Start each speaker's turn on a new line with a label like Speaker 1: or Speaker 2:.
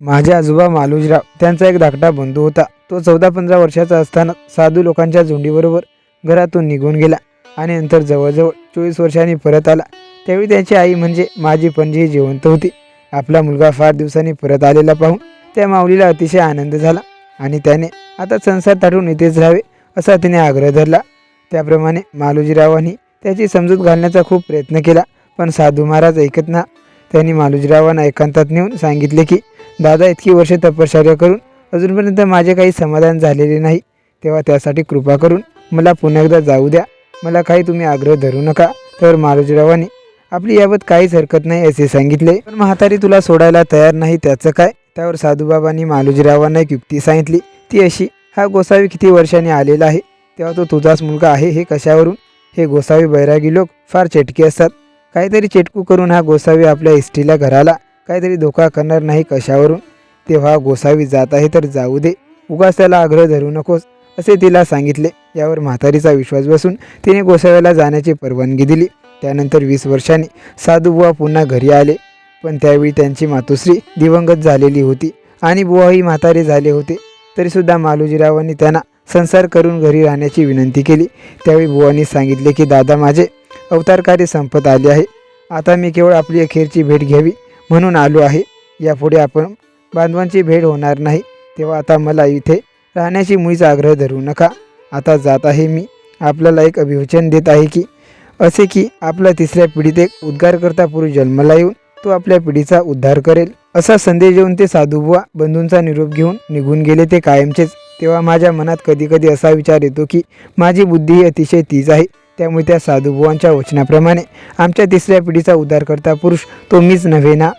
Speaker 1: माझे आजोबा मालोजीराव त्यांचा एक धाकटा बंधू होता. तो चौदा पंधरा वर्षाचा असताना साधू लोकांच्या झुंडीबरोबर घरातून निघून गेला आणि नंतर जवळजवळ चोवीस वर्षांनी परत आला. त्यावेळी त्याची आई म्हणजे माझी पणजी जिवंत होती. आपला मुलगा फार दिवसांनी परत आलेला पाहून त्या माऊलीला अतिशय आनंद झाला आणि त्याने आता संसार ताटून इथेच राहावे असा तिने आग्रह धरला. त्याप्रमाणे मालोजीरावांनी त्याची समजूत घालण्याचा खूप प्रयत्न केला पण साधू महाराज ऐकत ना. त्यांनी मालोजीरावांना एकांतात नेऊन सांगितले की दादा इतकी वर्षे तपश्चर्या करून अजूनपर्यंत माझे काही समाधान झालेले नाही तेव्हा त्यासाठी कृपा करून मला पुन्हा एकदा जाऊ द्या. मला काही तुम्ही आग्रह धरू नका. तर मालोजीरावांनी आपली याबाबत काहीच हरकत नाही असे सांगितले. पण म्हातारी तुला सोडायला तयार नाही त्याचं काय? त्यावर साधूबाबांनी मालोजीरावांना एक युक्ती सांगितली. ती अशी हा गोसावी किती वर्षांनी आलेला आहे? तेव्हा तो तुझाच मुलगा आहे हे कशावरून? हे गोसावी बैरागी लोक फार चेटके असतात. काहीतरी चेटकू करून हा गोसावी आपल्या इष्टीला घराला काहीतरी धोका करणार नाही कशावरून. तेव्हा गोसावी जात आहे तर जाऊ दे. उगाच त्याला आग्रह धरू नकोस असे तिला सांगितले. यावर म्हातारीचा विश्वास बसून तिने गोसाव्याला जाण्याची परवानगी दिली. त्यानंतर वीस वर्षांनी साधूबुवा पुन्हा घरी आले. पण त्यावेळी त्यांची मातोश्री दिवंगत झालेली होती आणि बुवाही म्हातारे झाले होते. तरीसुद्धा मालोजीरावांनी त्यांना संसार करून घरी राहण्याची विनंती केली. त्यावेळी बुवांनी सांगितले की दादा माझे अवतार कार्य संपत आले आहे. आता मी केवळ आपली अखेरची भेट घ्यावी. म्हणून आलो आहे. यापुढे आपण बांधवांची भेट होणार नाही. तेव्हा आता मला इथे राहण्याची मुळीच आग्रह धरू नका. आता जात आहे मी. आपल्याला एक अभिवचन देत आहे की असे की आपल्या तिसऱ्या पिढीत एक उद्गारकर्ता पुरुष जन्माला येऊन तो आपल्या पिढीचा उद्धार करेल. असा संदेश देऊन ते साधुबुवा बंधूंचा निरोप घेऊन निघून गेले ते कायमचेच. तेव्हा माझ्या मनात कधीकधी असा विचार येतो की माझी बुद्धी ही अतिशय तीच आहे. त्यामुळे त्या साधुबुवांच्या वचनाप्रमाणे आमच्या तिसऱ्या पिढीचा उद्धारकर्ता पुरुष तो मीच नव्हे ना?